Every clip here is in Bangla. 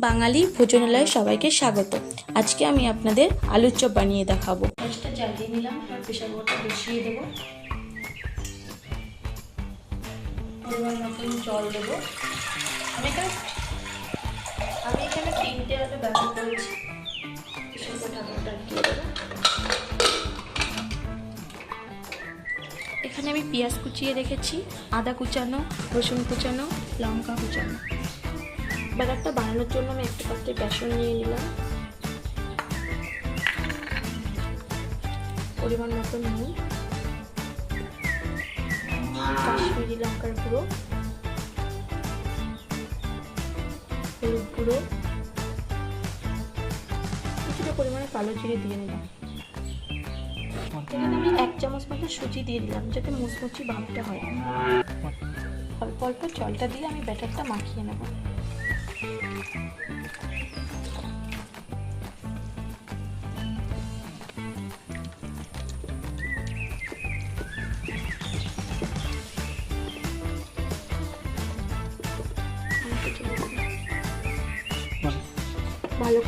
বাঙালি ভোজনালয়ে সবাইকে স্বাগত। আজকে আমি আপনাদের আলুর চপ বানিয়ে দেখাবো। এখানে আমি পেঁয়াজ কুচিয়ে রেখেছি, আদা কুচানো, রসুন কুচানো, লঙ্কা কুচানো। ব্যাটারটা বানানোর জন্য আমি একটা পাত্রে বেসন নিয়ে নিলাম। পরিমাণ মতো নুন, কাশ্মীরি লঙ্কার গুঁড়ো, হলুদ গুঁড়ো, কিছুটা পরিমাণে কালো জিরে দিয়ে নিলাম। এখানে আমি এক চামচ মতো সুজি দিয়ে দিলাম, যাতে মুচমুচি ভাবটা হয়। অল্প অল্প জলটা দিয়ে আমি ব্যাটারটা মাখিয়ে নেব। ভালো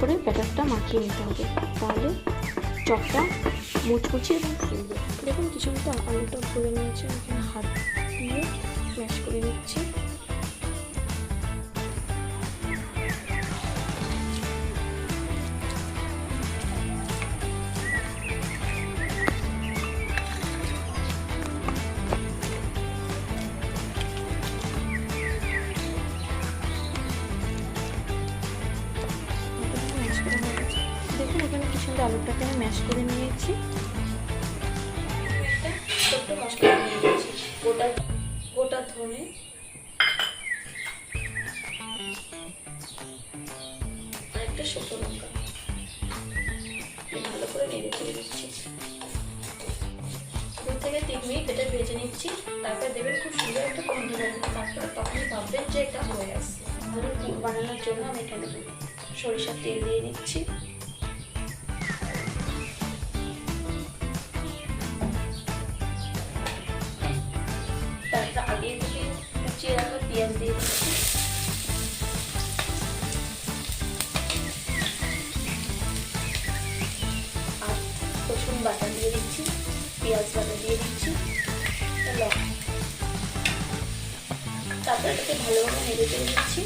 করে ব্যাটারটা মাখিয়ে নিতে হবে। তাহলে চপটা মুচমুচি এবং দেখুন কিছু মতো আলুটা ভরে নিয়েছে। হাত দিয়ে ম্যাশ করে নিচ্ছি। এখানে কি সুন্দর আলুটাকে আমি ম্যাশ করে নিয়েছি। ছোট্ট মশলা দিয়ে গোটা গোটা ধনে। একটা শুকনো লঙ্কা। ভালো করে নেড়ে চেড়ে দিচ্ছি দু থেকে তিন মিনিট এটা ভেজে নিচ্ছি। তারপর দেবেন খুব সুন্দর একটা গন্ধ তারপরে তখনই ভাববেন যে এটা হয়ে আসছে। বানানোর জন্য আমি এখানে সরিষার তেল দিয়ে নিচ্ছি। পেঁয়াজ দিয়ে দিচ্ছি আর রসুন বাটা দিয়ে দিচ্ছি, পেঁয়াজ বাটা দিয়ে দিচ্ছি তারপর এটাকে ভালোভাবে নেড়ে চেড়ে দিচ্ছি।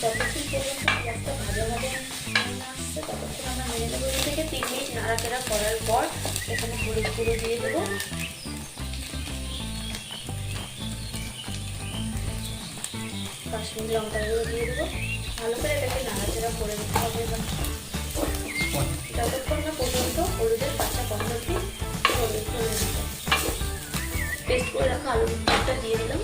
যতক্ষণ পর্যন্ত পেঁয়াজটা ভাজা ভাজা আসছে, ততক্ষণ আমরা নেড়ে দেবো। থেকে তিন মিনিট নাড়াচাড়া করার পর এখানে হলুদ গুঁড়ো দিয়ে দেবো। কাশ্মীর লঙ্কাগুলো দিয়ে দেবো। ভালো করে এটাকে নাড়াচাড়া করে দিতে হবে এবার। যতক্ষণ না পর্যন্ত হলুদের কাঁচা গন্ধটি পেস্ট করে রাখা আলুটা দিয়ে দিলাম।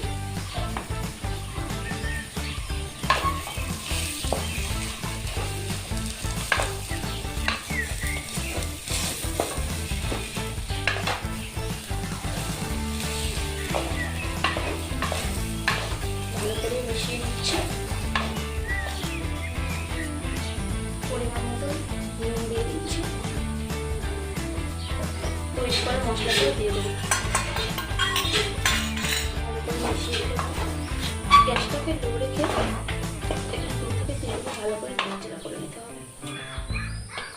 গ্যাসটাকে তিন ভালো করে করে নিতে হবে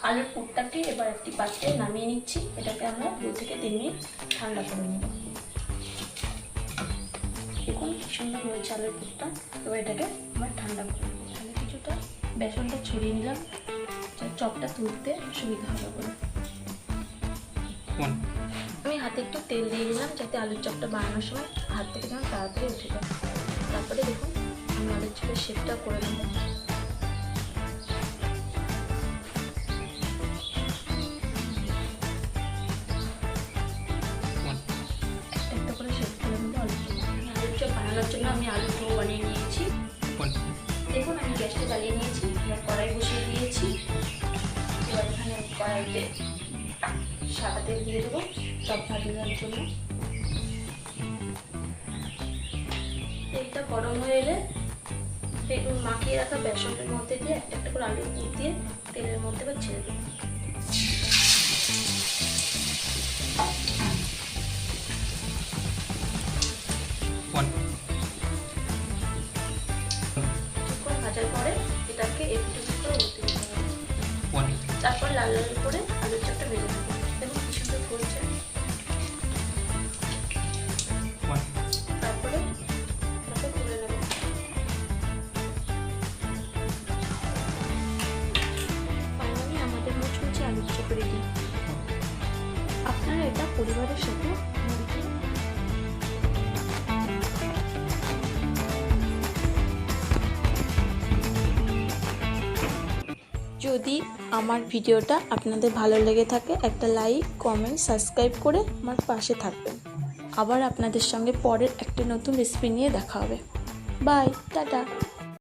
আলুর পুরটাকে এবার একটি পাত্রে নামিয়ে নিচ্ছি এটাকে আমরা দু থেকে তিন মিনিট ঠান্ডা করে নেব দেখুন কি সুন্দর হয়েছে আলুর পুরটা এবার এটাকে আমার ঠান্ডা করে নেব তাহলে কিছুটা বেসনটা ছড়িয়ে নিলাম চপটা তুলতে সুবিধা হবে বলে হাতে একটু তেল দিয়ে দিলাম যাতে আলুর চপটা বানানোর সময় হাত থেকে যেন তাড়াতাড়ি উঠে যায়। তারপরে দেখুন, আমি আলুর চপের শেপটা করে নেব। বানানোর জন্য আমি বানিয়ে নিয়েছি। দেখুন, আমি গ্যাসটা নিয়েছি। কড়াই দিয়েছি। সাদা তেল দিয়ে দেবো চপ ভাজানোর জন্য। তেলটা গরম হয়ে এলে বেগুন মাখিয়ে রাখা বেসনের মধ্যে দিয়ে একটা একটা করে আলু দিয়ে তেলের মধ্যে এবার ছেড়ে দেবো। ভাজার পরে এটাকে একটু লাল লাল যদি আমার ভিডিওটা আপনাদের ভালো লেগে থাকে, একটা লাইক কমেন্ট সাবস্ক্রাইব করে আমার পাশে থাকবেন। আবার আপনাদের সঙ্গে পরের একটা নতুন রেসিপি নিয়ে দেখা হবে। Bye tata.